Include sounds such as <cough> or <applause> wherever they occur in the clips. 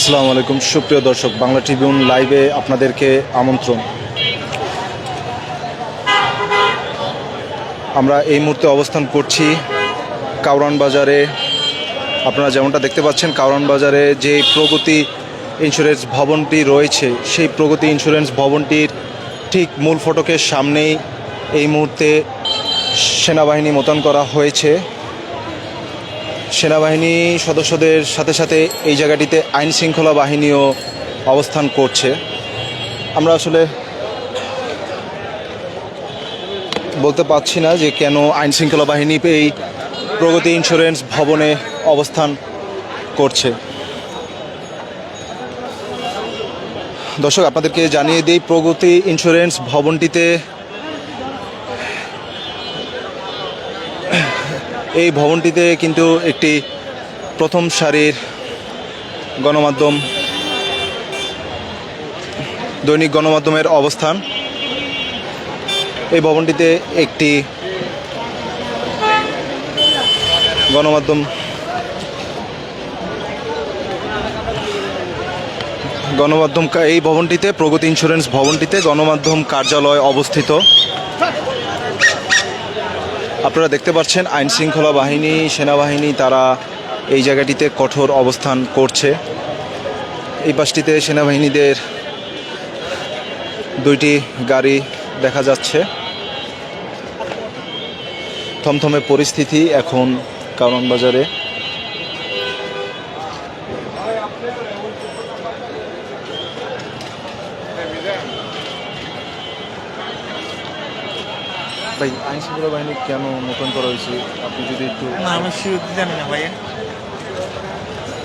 আসসালামু আলাইকুম। সুপ্রিয় দর্শক, বাংলা ট্রিবিউন লাইভে আপনাদেরকে আমন্ত্রণ। আমরা এই মুহূর্তে অবস্থান করছি কাউরান বাজারে। আপনারা যেমনটা দেখতে পাচ্ছেন, কাউরান বাজারে যে প্রগতি ইন্স্যুরেন্স ভবনটি রয়েছে, সেই প্রগতি ইন্স্যুরেন্স ভবনটির ঠিক মূল ফটকের সামনেই এই মুহূর্তে সেনাবাহিনী মোতায়েন করা হয়েছে। সেনাবাহিনী সদস্যদের সাথে সাথে এই জায়গাটিতে আইন শৃঙ্খলা বাহিনীও অবস্থান করছে। আমরা আসলে বলতে পারছি না যে কেন আইন শৃঙ্খলা বাহিনী এই প্রগতি ইন্স্যুরেন্স ভবনে অবস্থান করছে। দর্শক, আপনাদেরকে জানিয়ে দিই, প্রগতি ইন্স্যুরেন্স ভবনটিতে এই ভবনটিতে কিন্তু একটি প্রথম সারির গণমাধ্যম, দৈনিক গণমাধ্যমের অবস্থান। এই ভবনটিতে একটি গণমাধ্যম গণমাধ্যম এই ভবনটিতে প্রগতি ইন্স্যুরেন্স ভবনটিতে গণমাধ্যম কার্যালয় অবস্থিত। আপনারা দেখতে পাচ্ছেন আইন শৃঙ্খলা বাহিনী, সেনাবাহিনী, তারা এই জায়গাটিতে কঠোর অবস্থান করছে। এই পাশটিতে সেনাবাহিনীদের দুইটি গাড়ি দেখা যাচ্ছে। থমথমে পরিস্থিতি এখন কারণ বাজারে। ভাই আইন শৃঙ্খলা বাহিনী কেন মোতায়েন করা হয়েছে? আপনি যদি একটু না আমি শিওর জানি না ভাইয়া।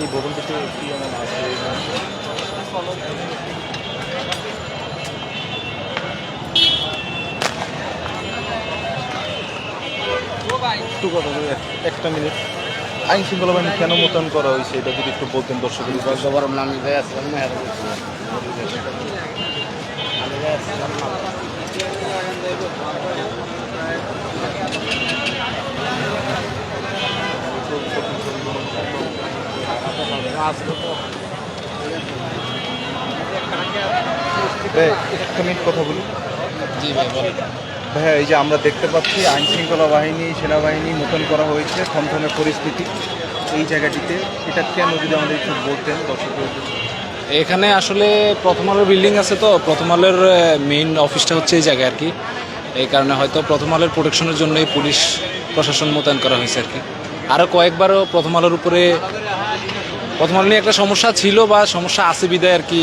এই ভবনটিতে কি এমন আছে একটু কথা একটা মিনিট। আইন শৃঙ্খলা বাহিনী কেন মোতায়েন করা হয়েছে? এটা যদি একটু বলতেন দর্শকের উদ্দেশ্যে। সবার নাম নিতে আসলাম না এরকম এই, একটা মিনিট কথা বলি। জি ভাই বলেন। ভাইয়া এই যে আমরা দেখতে পাচ্ছি আইন শৃঙ্খলা বাহিনী সেনাবাহিনী মোতায়েন করা হয়েছে থমথমে পরিস্থিতি এই জায়গাটিতে। এটা কেন যদি আমাদের একটু বলতেন উদ্দেশ্যে। এখানে আসলে প্রথম আলোর বিল্ডিং আছে তো প্রথম আলোর মেইন অফিসটা হচ্ছে এই জায়গায় আর কি। এই কারণে হয়তো প্রথম আলোর প্রোটেকশনের জন্যই পুলিশ প্রশাসন মোতায়েন করা হয়েছে আর কি। আরও কয়েকবারও প্রথম আলোর উপরে প্রথম আলো নিয়ে একটা সমস্যা ছিল বা সমস্যা আছে বিদায় আর কি।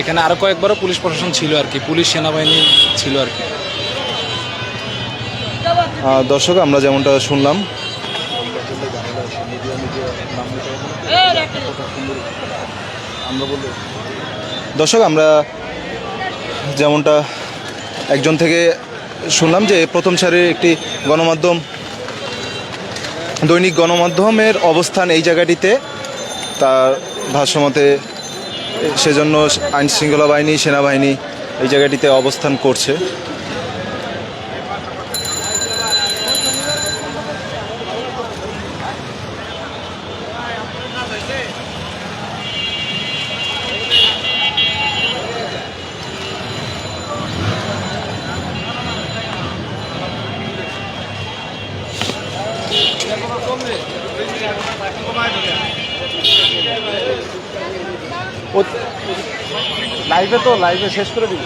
এখানে আরও কয়েকবারও পুলিশ প্রশাসন ছিল আর কি, পুলিশ সেনাবাহিনী ছিল আর কি। দর্শক, আমরা যেমনটা শুনলাম, দর্শক, আমরা যেমনটা একজন থেকে শুনলাম যে প্রথম সারির একটি গণমাধ্যম, দৈনিক গণমাধ্যমের অবস্থান এই জায়গাটিতে। তার ভাষ্যমতে সেজন্য আইনশৃঙ্খলা বাহিনী, সেনাবাহিনী এই জায়গাটিতে অবস্থান করছে। লাইভে তো লাইভে শেষ করে দিব।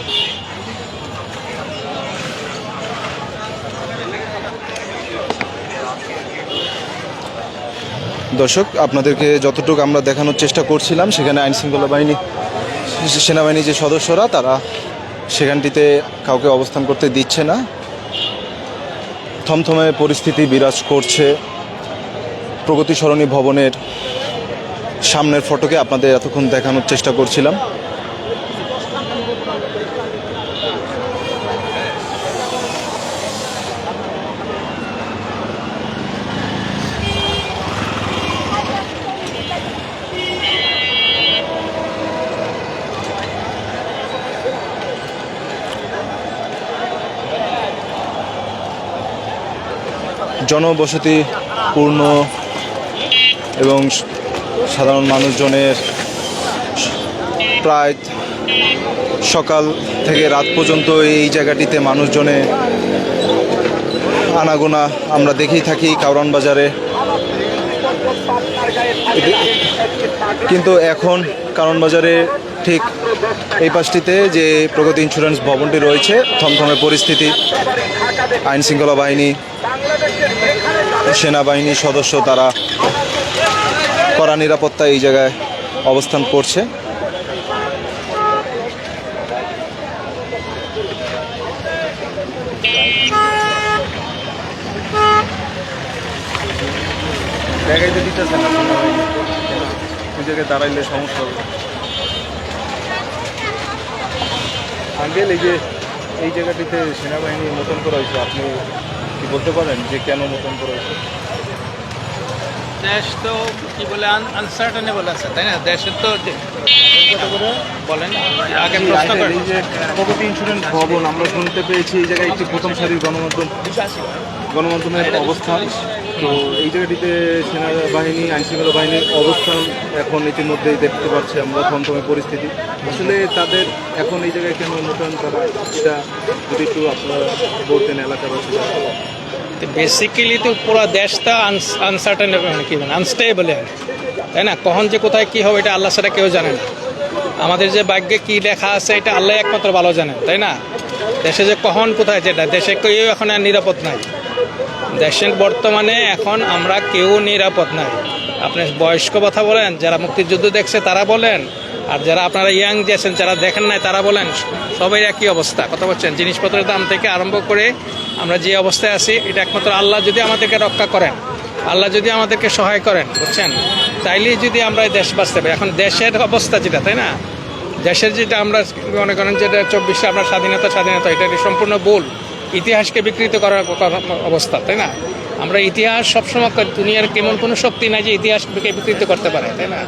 দর্শক, আপনাদেরকে যতটুকু আমরা দেখানোর চেষ্টা করছিলাম, সেখানে আইন শৃঙ্খলা বাহিনী সেনাবাহিনী যে সদস্যরা, তারা সেখানটিতে কাউকে অবস্থান করতে দিচ্ছে না। থমথমে পরিস্থিতি বিরাজ করছে প্রগতি সরণী ভবনের সামনের ফটোকে। আপনাদের এতক্ষণ দেখানোর চেষ্টা করছিলাম। জনবসতিপূর্ণ এবং সাধারণ মানুষজনের প্রায় সকাল থেকে রাত পর্যন্ত এই জায়গাটিতে মানুষজনে আনাগোনা আমরা দেখেই থাকি কাউরান বাজারে। কিন্তু এখন কারণ বাজারে ঠিক এই পাশটিতে যে প্রগতি ইন্স্যুরেন্স ভবনটি রয়েছে, থমথমে পরিস্থিতি, আইন শৃঙ্খলা বাহিনী সেনাবাহিনীর সদস্য তারা কড়া নিরাপত্তা এই জায়গায় অবস্থান করছে। জায়গায় দাঁড়াইলে সমস্যা হবে এই যে এই জায়গাটিতে সেনাবাহিনী মোতন করা হয়েছে আপনি বলতে পারেন যে কেন মোতন করা হয়েছে দেশ তো কি বলে আনসার্টেনেবল আছে তাই না? দেশের তো বলেন আগে প্রশ্ন করেন। এই যে প্রগতি ইন্স্যুরেন্স ভবন আমরা শুনতে পেয়েছি এই জায়গায় একটি প্রথম সারির গণমাধ্যম গণমাধ্যমের অবস্থান তো এই জায়গাটিতে সেনাবাহিনী আইনশৃঙ্খলা বাহিনীর অবস্থান এখন ইতিমধ্যেই দেখতে পাচ্ছি আমরা থমথমে পরিস্থিতি। আসলে তাদের এখন এই জায়গায় কেন মোতায়েন করা এটা যদি একটু আপনারা বলতেন এলাকাবাসীরা বেসিক্যালি তো পুরো দেশটা আনসার্টেন মানে কি মানে আনস্টেবল তাই না? কখন যে কোথায় কি হবে এটা আল্লাহ সেটা কেউ জানে না। আমাদের যে ভাগ্যে কি লেখা আছে এটা আল্লাহ একমাত্র ভালো জানেন তাই না? দেশে যে কখন কোথায় যেটা, দেশে কেউ এখন আর নিরাপদ নাই। দেশের বর্তমানে এখন আমরা কেউ নিরাপদ নাই। আপনি বয়স্ক কথা বলেন, যারা মুক্তিযুদ্ধ দেখছে তারা বলেন আর যারা আপনারা ইয়াং যে আছেন, যারা দেখেন নাই, তারা বলেন, সবাই একই অবস্থা। কথা বলছেন, জিনিসপত্রের দাম থেকে আরম্ভ করে আমরা যে অবস্থায় আছি, এটা একমাত্র আল্লাহ যদি আমাদেরকে রক্ষা করেন, আল্লাহ যদি আমাদেরকে সহায় করেন, বুঝছেন? তাইলেই যদি আমরা দেশ বাঁচতে পারি। এখন দেশের অবস্থা যেটা, তাই না? দেশের যেটা আমরা মনে করেন যেটা চব্বিশে আমরা স্বাধীনতা স্বাধীনতা এটা সম্পূর্ণ ভুল। ইতিহাসকে বিকৃত করার অবস্থা, তাই না? আমরা ইতিহাস সবসময় দুনিয়ার কেমন কোনো শক্তি নাই যে ইতিহাসকে বিকৃত করতে পারে, তাই না?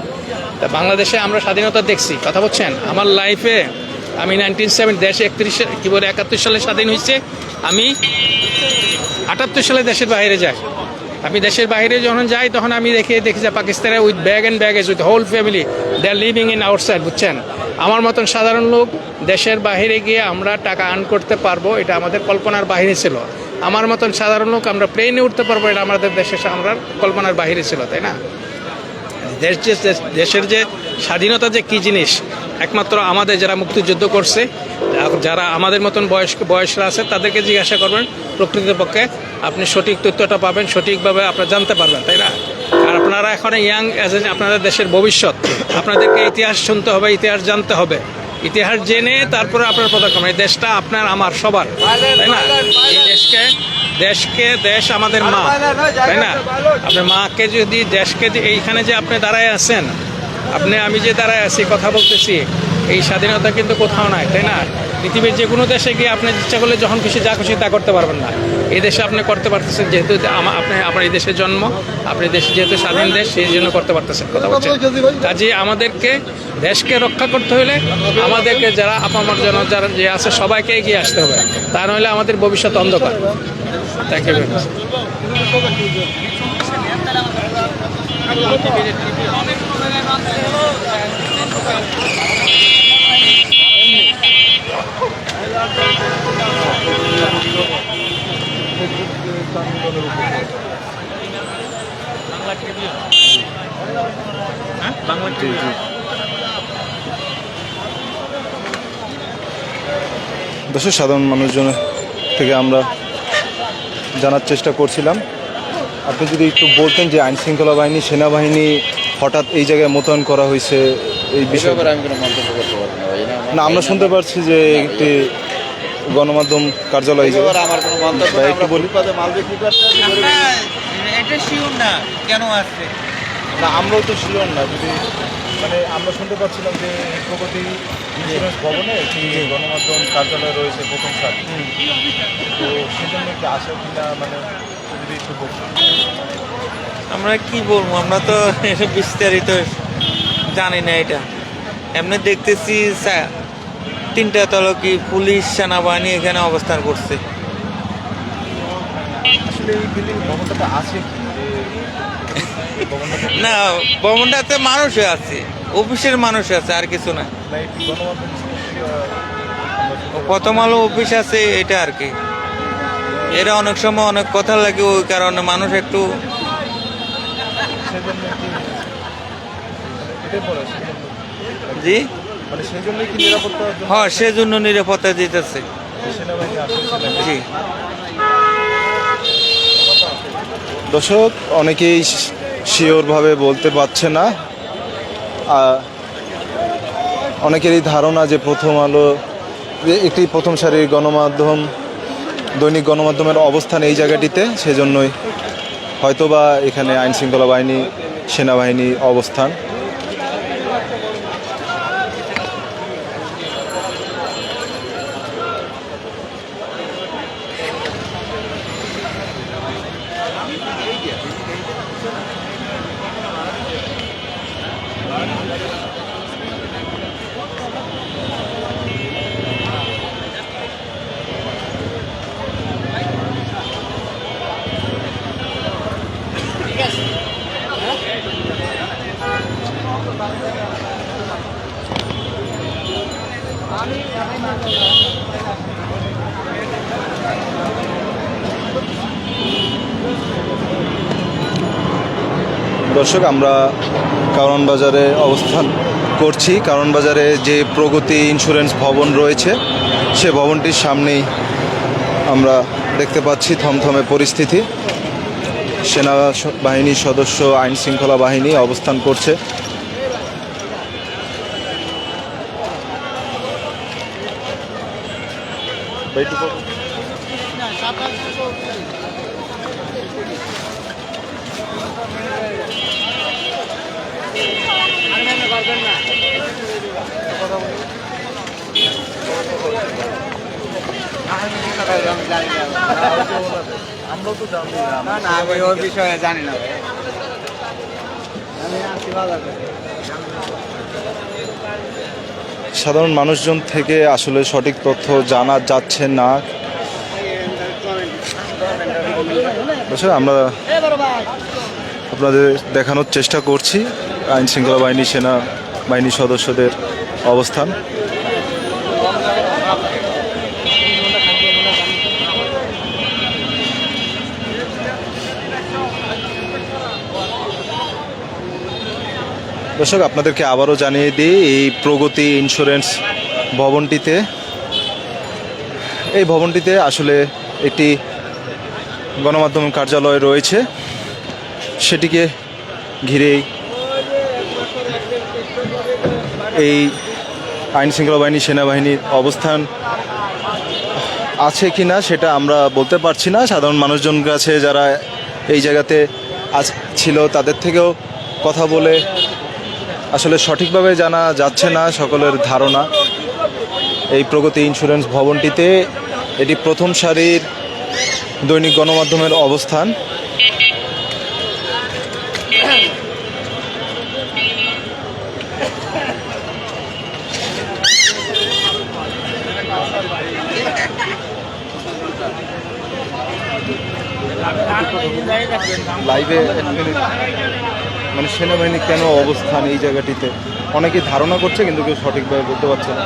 তা বাংলাদেশে আমরা স্বাধীনতা দেখছি, কথা বলছেন? আমার লাইফে আমি নাইনটিন সেভেন দেশে একত্রিশ, কী বলে, একাত্তর সালে স্বাধীন হয়েছে, আমি আটাত্তর সালে দেশের বাইরে যাই। আমি দেশের বাইরে যখন যাই, তখন আমি দেখে, দেখি যে পাকিস্তানে with bag and baggage with whole family they are living in outside বুঝছেন? আমার মতন সাধারণ লোক দেশের বাইরে গিয়ে আমরা টাকা আর্ন করতে পারব, এটা আমাদের কল্পনার বাইরে ছিল। আমার মতন সাধারণ লোক, আমরা প্লেনে উঠতে পারব, এটা আমাদের দেশের আমরা কল্পনার বাইরে ছিল, তাই না? দেশ যে দেশের যে স্বাধীনতা যে কী জিনিস, একমাত্র আমাদের যারা মুক্তিযুদ্ধ করছে যারা আমাদের মতন বয়স্ক, বয়সরা আছে, তাদেরকে জিজ্ঞাসা করবেন প্রকৃতপক্ষে আপনি সঠিক তথ্যটা পাবেন, সঠিকভাবে আপনারা জানতে পারবেন, তাই না? আর আপনারা এখন ইয়াং এজ আপনাদের দেশের ভবিষ্যৎ, আপনাদেরকে ইতিহাস শুনতে হবে, ইতিহাস জানতে হবে। ইতিহাস জেনে তারপরে আপনার পদক্ষেপ এই দেশটা আপনার, আমার, সবার। তাই না? এই দেশকে দেশকে, দেশ আমাদের মা। তাই না? আপনার মাকে যদি দেশকে যে এইখানে যে আপনি দাঁড়ায় আছেন, আপনি, আমি যে দাঁড়ায় আছি, কথা বলতেছি, এই স্বাধীনতা কিন্তু কোথাও নাই, তাই না? পৃথিবীর যে কোনো দেশে গিয়ে আপনি ইচ্ছা করলে যখন খুশি, যা খুশি তা করতে পারবেন না। এই দেশে আপনি করতে পারতেছেন যেহেতু আপনি, আপনার এই দেশের জন্ম, আপনি দেশ যেহেতু স্বাধীন দেশ, সেই জন্য করতে পারতেছেন কথা বলছেন। কাজে আমাদেরকে দেশকে রক্ষা করতে হলে আমাদেরকে যারা আপামার জন যারা যে আছে, সবাইকে এগিয়ে আসতে হবে। তা নইলে আমাদের ভবিষ্যৎ অন্ধকার। থ্যাংক ইউ ভেরি মাচ দেশের সাধারণ মানুষজন থেকে আমরা জানার চেষ্টা করছিলাম। আপনি যদি একটু বলতেন যে আইনশৃঙ্খলা বাহিনী, সেনাবাহিনী হঠাৎ এই জায়গায় মোতায়েন করা হয়েছে এই বিষয়ে আমি কোনো মন্তব্য করতে পারব না না আমরা শুনতে পারছি যে একটি গণমাধ্যম কার্যালয় আমার কোনো মন্তব্য একটু বলি। মাল বিক্রি করতে এটা শিওর না কেন আসছে? না আমরাও তো শিওর না যদি মানে আমরা শুনতে পাচ্ছিলাম যে প্রগতি ইন্স্যুরেন্স ভবনে একটি গণমাধ্যম কার্যালয় রয়েছে প্রথম সার। তো সেজন্য কি আসে কিনা মানে যদি একটু আমরা কি বলব? আমরা তো এসব <laughs> বিস্তারিত জানি না এটা। এমনি দেখতেছি তিনটা তলকি পুলিশ সেনাবাহিনী এখানে অবস্থান করছে। না ভবনটাতে মানুষই আছে অফিসের মানুষ আছে আর কিছু না। প্রথম আলো অফিস আছে এটা আর কি। এরা অনেক সময় অনেক কথা লাগে ওই কারণে মানুষ একটু সেজন্য কি এটাই বলে সেজন্য। জি? মানে সেই জন্যই কি নিরাপত্তার জন্য? হ্যাঁ সেজন্য নিরাপত্তা দিতেছে। জি। দর্শক অনেকেই শিওরভাবে বলতে পারছে না। অনেকেরই ধারণা যে প্রথম আলো যে একটি প্রথম সারির গণমাধ্যম দৈনিক গণমাধ্যমের অবস্থান এই জায়গাটিতে সেজন্যই হয়তোবা এখানে আইন শৃঙ্খলা বাহিনী সেনাবাহিনী অবস্থান। দর্শক, আমরা কারণ বাজারে অবস্থান করছি। কারণ বাজারে যে প্রগতি ইন্স্যুরেন্স ভবন রয়েছে, সে ভবনটির সামনেই আমরা দেখতে পাচ্ছি থমথমে পরিস্থিতি। সেনা বাহিনীর সদস্য, আইন শৃঙ্খলা বাহিনী অবস্থান করছে। সাধারণ মানুষজন থেকে আসলে সঠিক তথ্য জানা যাচ্ছে না। আমরা আপনাদের দেখানোর চেষ্টা করছি। আইন শৃঙ্খলা বাহিনী সেনা বাহিনী সদস্যদের অবস্থান। দর্শক, আপনাদেরকে আবারও জানিয়ে দিই, এই প্রগতি ইন্স্যুরেন্স ভবনটিতে, এই ভবনটিতে আসলে একটি গণমাধ্যম কার্যালয় রয়েছে। সেটিকে ঘিরেই এই আইন শৃঙ্খলা বাহিনী সেনাবাহিনীর অবস্থান আছে কি না সেটা আমরা বলতে পারছি না। সাধারণ মানুষজন কাছে যারা এই জায়গাতে আজ ছিল তাদের থেকেও কথা বলে আসলে সঠিকভাবে জানা যাচ্ছে না সকলের ধারণা। এই প্রগতি ইন্স্যুরেন্স ভবনটিতে এটি প্রথম সারির দৈনিক গণমাধ্যমের অবস্থান। লাইভে মানে সেনাবাহিনী কেন অবস্থান এই জায়গাটিতে? অনেকে ধারণা করছে, কিন্তু কেউ সঠিকভাবে বলতে পারছে না।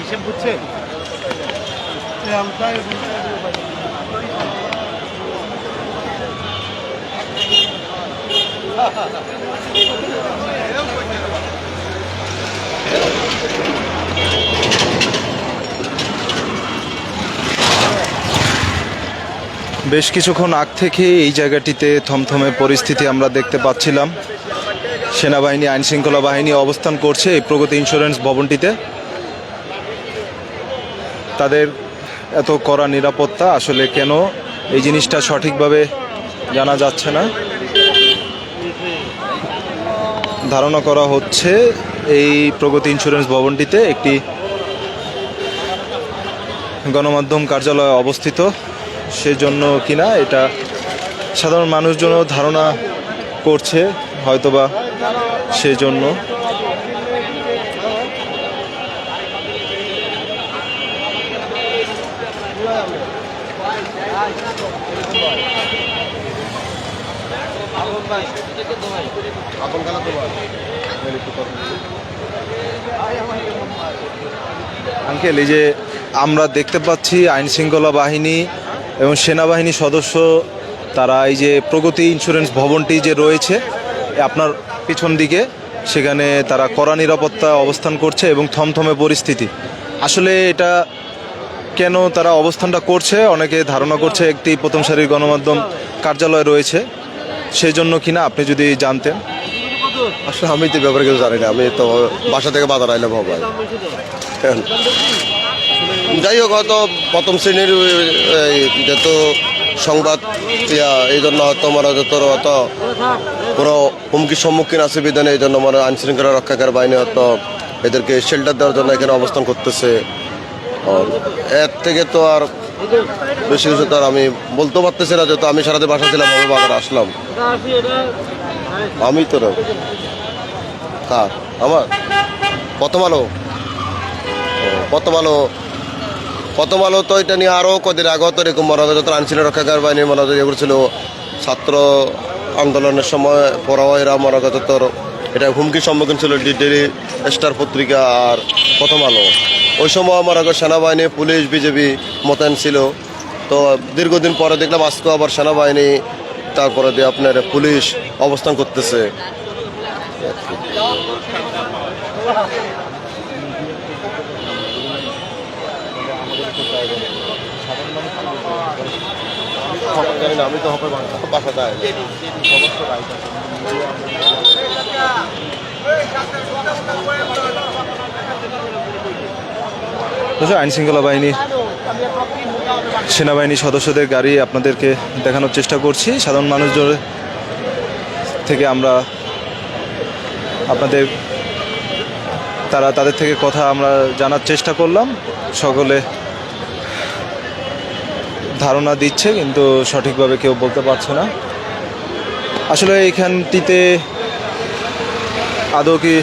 হিসেব বুঝছেন বেশ কিছুক্ষণ আগ থেকে এই জায়গাটিতে থমথমে পরিস্থিতি আমরা দেখতে পাচ্ছিলাম। সেনাবাহিনী আইন শৃঙ্খলা বাহিনী অবস্থান করছে এই প্রগতি ইন্স্যুরেন্স ভবনটিতে। তাদের এত কড়া নিরাপত্তা আসলে কেন? এই জিনিসটা সঠিকভাবে জানা যাচ্ছে না। ধারণা করা হচ্ছে এই প্রগতি ইন্স্যুরেন্স ভবনটিতে একটি গণমাধ্যম কার্যালয় অবস্থিত। সেজন্য কিনা এটা সাধারণ মানুষজনও ধারণা করছে, হয়তোবা আঙ্কেল, এই যে আমরা দেখতে পাচ্ছি আইন শৃঙ্খলা বাহিনী এবং সেনাবাহিনী সদস্য, তারা এই যে প্রগতি ইন্স্যুরেন্স ভবনটি যে রয়েছে, আপনার পিছন দিকে, সেখানে তারা কড়া নিরাপত্তা অবস্থান করছে এবং থমথমে পরিস্থিতি। আসলে এটা কেন তারা অবস্থানটা করছে? অনেকে ধারণা করছে একটি প্রথম সারির গণমাধ্যম কার্যালয় রয়েছে। সেই জন্য কিনা আপনি যদি জানতেন। আসলে আমি তো ব্যাপারে কিছু জানি না। আমি তো বাসা থেকে বাজার আইলাম ভাই যাই হোক, হয়তো প্রথম শ্রেণির যেহেতু সংবাদ এই জন্য হয়তো মানে তোর হয়তো কোনো হুমকির সম্মুখীন আছে বিধানে, এই জন্য মানে আইন শৃঙ্খলা রক্ষাকারী বাহিনী হয়তো এদেরকে শেল্টার দেওয়ার জন্য এখানে অবস্থান করতেছে। এর থেকে তো আর বেশি কিছু তো আর আমি বলতে পারতেছি না, যেহেতু আমি সারাদিন বাসা ছিলাম, আমি বাজারে আসলাম। আমি তো কার? আমার? প্রথম আলো। প্রথম আলো। প্রথম আলো তো এটা নিয়ে আরও কদিন আগে তো এরকম মনে হয় যত আইনশীল রক্ষাকার বাহিনী মনে হয় এগুলো ছিল ছাত্র আন্দোলনের সময় পড়াও এরা মনে হয় তোর এটা হুমকির সম্মুখীন ছিল ডেলি স্টার পত্রিকা আর প্রথম আলো। ওই সময় আমার আগে সেনাবাহিনী, পুলিশ, বিজেপি মোতায়েন ছিল। তো দীর্ঘদিন পরে দেখলাম আজকে আবার সেনাবাহিনী তারপরে দিয়ে আপনার পুলিশ অবস্থান করতেছে। আমি তো হবে বাসাতে বুঝছ আইন শৃঙ্খলা বাহিনীর সেনাবাহিনী সদস্যদের গাড়ি আপনাদেরকে দেখানোর চেষ্টা করছি। সাধারণ মানুষজন থেকে আমরা আপনাদের তারা তাদের থেকে কথা আমরা জানার চেষ্টা করলাম। সকলে ধারণা দিচ্ছে, কিন্তু সঠিকভাবে কেউ বলতে পারছে না। আসলে এইখানটিতে আদৌ কি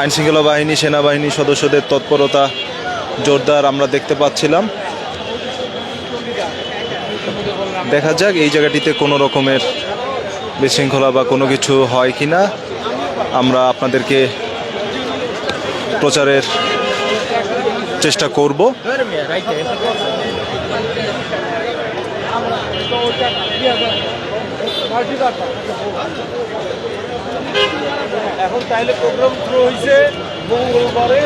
আইন শৃঙ্খলা বাহিনী, সেনাবাহিনী সদস্যদের তৎপরতা জোরদার আমরা দেখতে পাচ্ছিলাম। দেখা যাক এই জায়গাটিতে কোনো রকমের বিশৃঙ্খলা বা কোনো কিছু হয় কি না আমরা আপনাদেরকে প্রচারের চেষ্টা করব। এখন তাইলে প্রোগ্রাম শুরু হয়েছে মঙ্গলবারে।